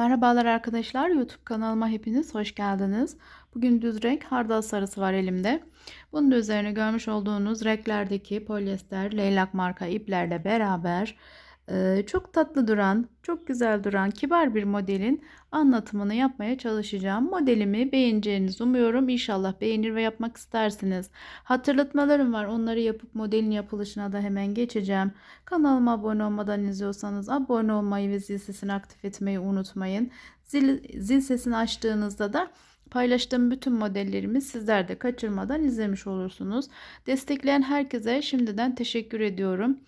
Merhabalar arkadaşlar YouTube kanalıma hepiniz hoş geldiniz. Bugün düz renk hardal sarısı var elimde. Bunun üzerine görmüş olduğunuz renklerdeki polyester leylak marka iplerle beraber çok tatlı duran, çok güzel duran kibar bir modelin anlatımını yapmaya çalışacağım. Modelimi beğeneceğinizi umuyorum. İnşallah beğenir ve yapmak istersiniz. Hatırlatmalarım var. Onları yapıp modelin yapılışına da hemen geçeceğim. Kanalıma abone olmadan izliyorsanız abone olmayı ve zil sesini aktif etmeyi unutmayın. Zil, zil sesini açtığınızda da paylaştığım bütün modellerimi sizler de kaçırmadan izlemiş olursunuz. Destekleyen herkese şimdiden teşekkür ediyorum.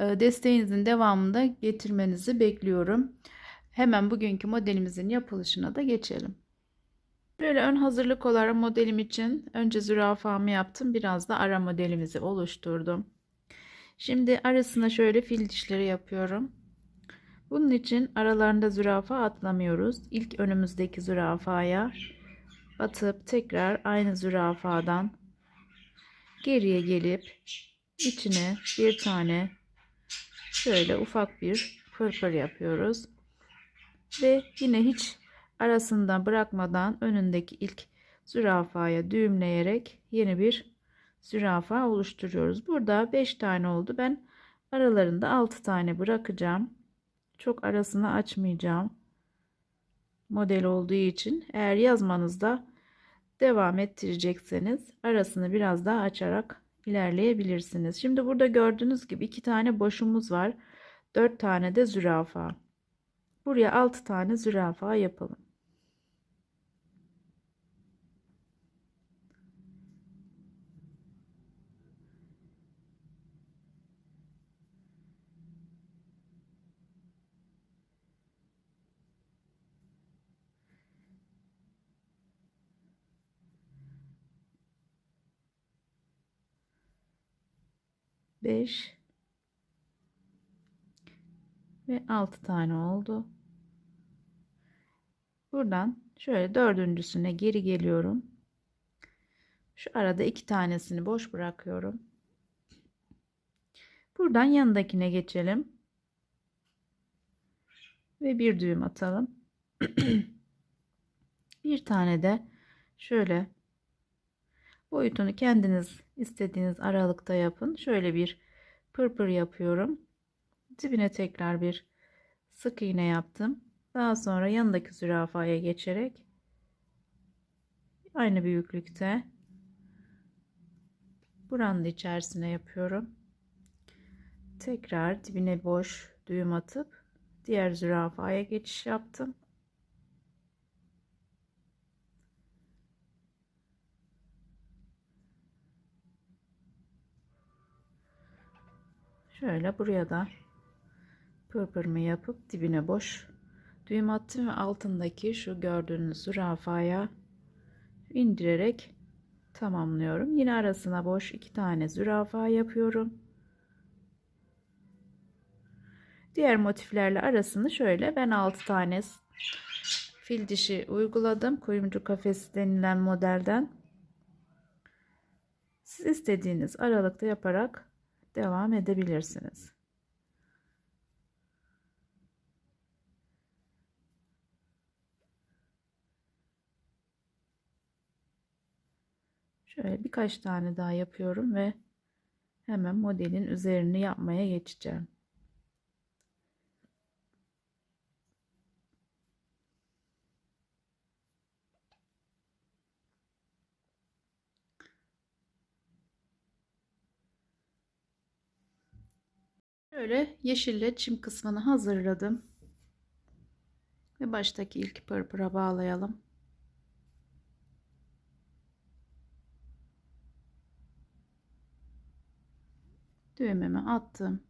Ee, desteğinizin devamında getirmenizi bekliyorum. Hemen bugünkü modelimizin yapılışına da geçelim. Böyle ön hazırlık olarak modelim için önce zürafamı yaptım. Biraz da ara modelimizi oluşturdum. Şimdi arasına şöyle fil dişleri yapıyorum. Bunun için aralarında zürafa atlamıyoruz. İlk önümüzdeki zürafaya batıp tekrar aynı zürafadan geriye gelip içine bir tane şöyle ufak bir pırpır yapıyoruz. Ve yine hiç arasında bırakmadan önündeki ilk zürafaya düğümleyerek yeni bir zürafa oluşturuyoruz. Burada 5 tane oldu. Ben aralarında 6 tane bırakacağım. Çok arasını açmayacağım. Model olduğu için eğer yazmanızda devam ettirecekseniz arasını biraz daha açarak ilerleyebilirsiniz. Şimdi burada gördüğünüz gibi iki tane boşumuz var. 4 tane de zürafa. Buraya 6 tane zürafa yapalım. Beş ve altı tane oldu. Buradan şöyle dördüncüsüne geri geliyorum. Şu arada iki tanesini boş bırakıyorum. Buradan yanındakine geçelim. Ve bir düğüm atalım. bir tane de şöyle boyutunu kendiniz istediğiniz aralıkta yapın. Şöyle bir pırpır yapıyorum. Dibine tekrar bir sık iğne yaptım. Daha sonra yanındaki zürafaya geçerek aynı büyüklükte buranın içerisine yapıyorum. Tekrar dibine boş düğüm atıp diğer zürafaya geçiş yaptım. Şöyle buraya da pırpırımı yapıp dibine boş düğüm attım ve altındaki şu gördüğünüz zürafaya indirerek tamamlıyorum. Yine arasına boş iki tane zürafa yapıyorum. Diğer motiflerle arasını şöyle ben 6 tane fil dişi uyguladım. Kuyumcu kafesi denilen modelden. Siz istediğiniz aralıkta yaparak devam edebilirsiniz. Şöyle birkaç tane daha yapıyorum ve hemen modelin üzerini yapmaya geçeceğim. Şöyle yeşille çim kısmını hazırladım. Ve baştaki ilk pırpıra bağlayalım. Düğümümü attım.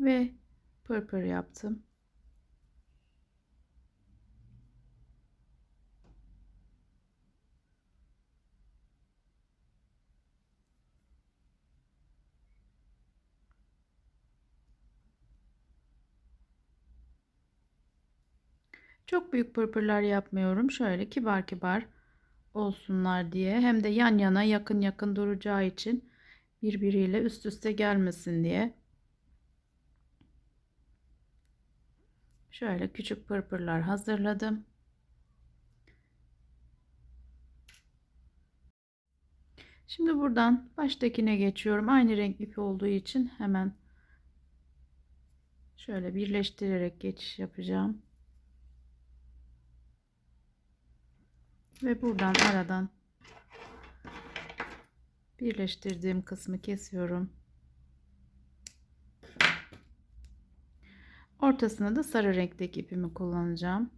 Ve pırpır yaptım. Çok büyük pırpırlar yapmıyorum. Şöyle kibar kibar olsunlar diye. Hem de yan yana yakın yakın duracağı için birbiriyle üst üste gelmesin diye. Şöyle küçük pırpırlar hazırladım. Şimdi buradan baştakine geçiyorum. Aynı renk ipi olduğu için hemen şöyle birleştirerek geçiş yapacağım. Ve buradan aradan birleştirdiğim kısmı kesiyorum. Ortasına da sarı renkteki ipimi kullanacağım.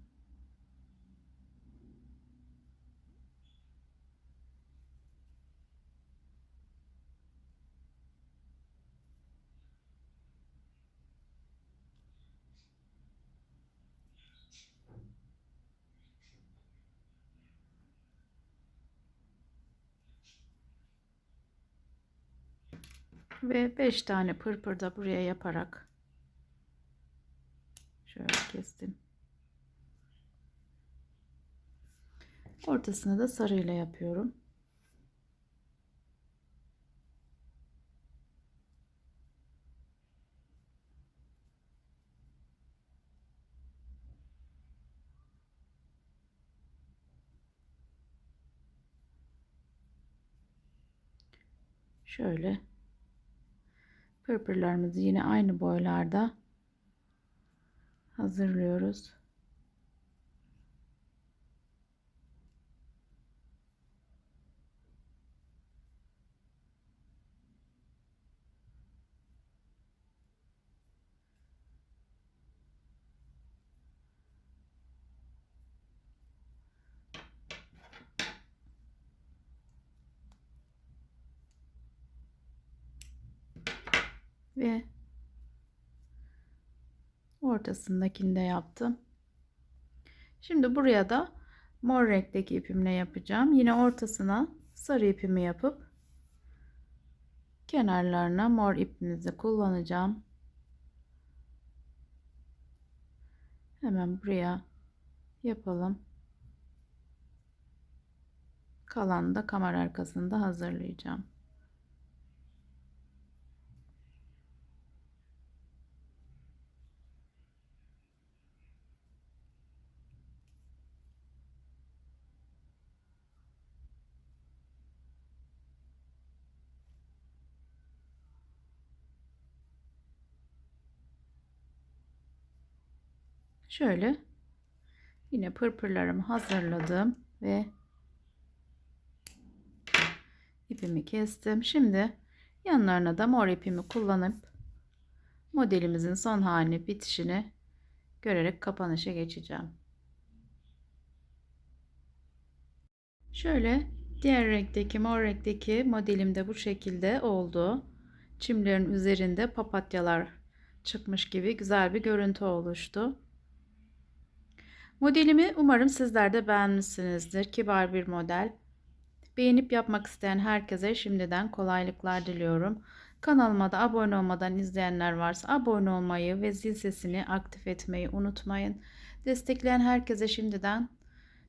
Ve 5 tane pırpır da buraya yaparak şöyle kestim. Ortasını da sarıyla yapıyorum. Şöyle pırpırlarımızı yine aynı boylarda hazırlıyoruz. Ve ortasındakini de yaptım. Şimdi buraya da mor renkteki ipimle yapacağım. Yine ortasına sarı ipimi yapıp kenarlarına mor ipimizi kullanacağım. Hemen buraya yapalım. Kalan da kamera arkasında hazırlayacağım. Şöyle yine pırpırlarımı hazırladım ve ipimi kestim. Şimdi yanlarına da mor ipimi kullanıp modelimizin son halini bitişini görerek kapanışa geçeceğim. Şöyle diğer renkteki mor renkteki modelim de bu şekilde oldu. Çimlerin üzerinde papatyalar çıkmış gibi güzel bir görüntü oluştu. Modelimi umarım sizler de beğenmişsinizdir. Kibar bir model. Beğenip yapmak isteyen herkese şimdiden kolaylıklar diliyorum. Kanalıma da abone olmadan izleyenler varsa abone olmayı ve zil sesini aktif etmeyi unutmayın. Destekleyen herkese şimdiden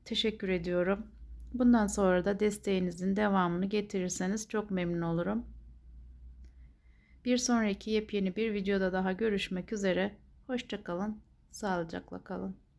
teşekkür ediyorum. Bundan sonra da desteğinizin devamını getirirseniz çok memnun olurum. Bir sonraki yepyeni bir videoda daha görüşmek üzere. Hoşçakalın, sağlıcakla kalın.